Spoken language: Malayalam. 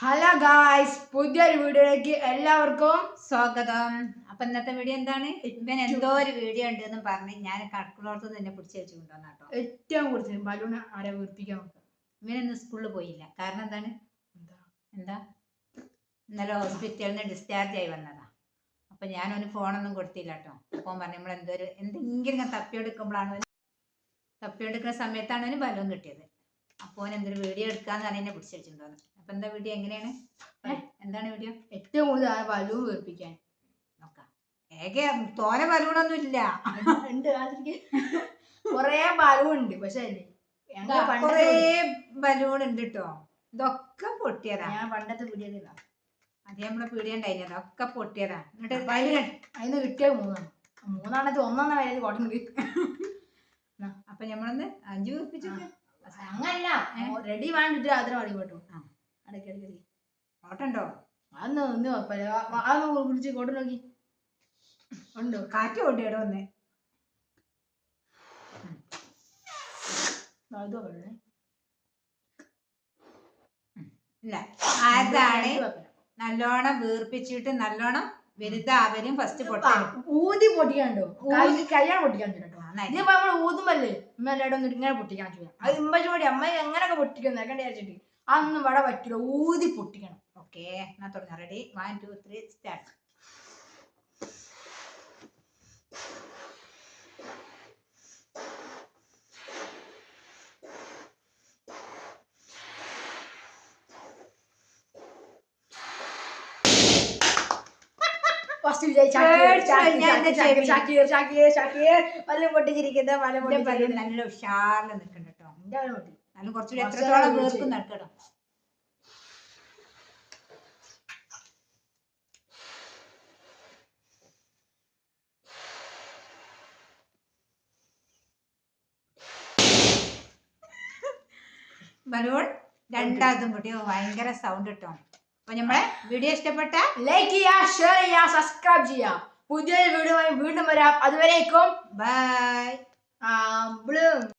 ഹലോ ഗായ്സ് പുതിയൊരു വീഡിയോയിലേക്ക് എല്ലാവർക്കും സ്വാഗതം. അപ്പൊ ഇന്നത്തെ വീഡിയോ എന്താണ്? ഇവൻ എന്തോ ഒരു വീഡിയോ ഉണ്ട് എന്ന് പറഞ്ഞ് ഞാൻ കടക്കുളോർത്ത് തന്നെ പിടിച്ച് വെച്ച് കൊണ്ടുവന്ന കേട്ടോ. ഏറ്റവും കൂടുതൽ ബലൂൺ ആരെ വീർപ്പിക്കാൻ നോക്കുക. ഇവനൊന്ന് സ്കൂളിൽ പോയില്ല. കാരണം എന്താണ്? എന്താ? ഇന്നലെ ഹോസ്പിറ്റലിൽ നിന്ന് ഡിസ്ചാർജ് ആയി വന്നതാ. അപ്പൊ ഞാനൊന്ന് ഫോണൊന്നും കൊടുത്തില്ല കേട്ടോ. അപ്പൊ പറഞ്ഞു നമ്മൾ എന്തോ ഒരു എന്തെങ്കിലും തപ്പി തപ്പിയെടുക്കുമ്പോഴാണ് തപ്പി തപ്പിയെടുക്കുന്ന സമയത്താണ് അവന് ബലവും കിട്ടിയത്. അപ്പോൾ അവൻ എന്തൊരു വീഡിയോ എടുക്കാന്ന് പറഞ്ഞ് എന്നെ പിടിച്ചു വെച്ചിട്ടുണ്ടോന്ന്. അപ്പൊ എന്താ വീഡിയോ എങ്ങനെയാണ്? എന്താണ് വീഡിയോ ഏറ്റവും കൂടുതൽ ആ ബലൂൺ വീർപ്പിക്കാൻ. നോക്കാം. ഏകെ തോനെ ബലൂണൊന്നും ഇല്ല ഉണ്ട് കൊറേ ബലൂൺ ഉണ്ട് പക്ഷെ കൊറേ ബലൂൺ ഉണ്ട് കേട്ടോ ഇതൊക്കെ പൊട്ടിയതാ. ഞാൻ പണ്ടത്തെ വീഡിയോ അത് നമ്മളെ പീടിയുണ്ടായിന് അതൊക്കെ പൊട്ടിയതാ. എന്നിട്ട് അതിന് കിട്ടിയത് മൂന്നാണ്. മൂന്നാണത് ഒന്നാം വരെ കോട്ടുണ്ട് അപ്പൊ നമ്മളൊന്ന് അഞ്ചു കുറിപ്പിച്ചു അങ്ങനല്ല. റെഡി വേണ്ടിട്ട് അതിന് മതി കേട്ടോ. അടക്കി അടക്കി അടക്കി. ഓട്ടുണ്ടോ ഒന്നും കുഴപ്പമില്ല. കൊണ്ട് നോക്കി. ഉണ്ടോ? കാറ്റ് കൊണ്ടിടോ ഒന്ന്. ഇല്ല. അതാണ് നല്ലോണം വീർപ്പിച്ചിട്ട് നല്ലോണം വലുത് അവരും ഫസ്റ്റ് ആ, പൊട്ടരും ഊതി പൊട്ടിക്കാണ്ടോ കല്യാണം പൊട്ടിക്കാണ്ടോ. ഇതിപ്പോ നമ്മൾ ഊതുമല്ലേ ഇങ്ങനെ പൊട്ടിക്കാൻ ചെയ്യാം അത് ഇമ്പച്ച് പൊടി അമ്മ എങ്ങനെയൊക്കെ പൊട്ടിക്കുന്നു കണ്ടിട്ട് വിചാരിച്ചിട്ട്? അതൊന്നും വട പറ്റില്ല ഊതി പൊട്ടിക്കണം. ഓക്കെ എന്നാ തുടങ്ങാം. Ready one two three start first Vijay പേടിച്ച് പൊട്ടിച്ചിരിക്കുന്നത് എന്റെ എന്റെ ബലൂൺ നല്ല ഉഷാറിൽ നിൽക്കണ്ട കേട്ടോ പൊട്ടി. നല്ല കുറച്ചുകൂടി കുറച്ച് എത്രത്തോളം നേരം വീർക്കും നടക്കണം. ബലൂൺ രണ്ടാമതും പൊട്ടി ഭയങ്കര സൗണ്ട് കിട്ടും. അപ്പൊ നമ്മളെ വീഡിയോ ഇഷ്ടപ്പെട്ട ലൈക്ക് ചെയ്യാം ഷെയർ ചെയ്യാ സബ്സ്ക്രൈബ് ചെയ്യാ. പുതിയൊരു വീഡിയോ വീണ്ടും വരാം. അതുവരേക്കും ബൈ ബ്ലൂ.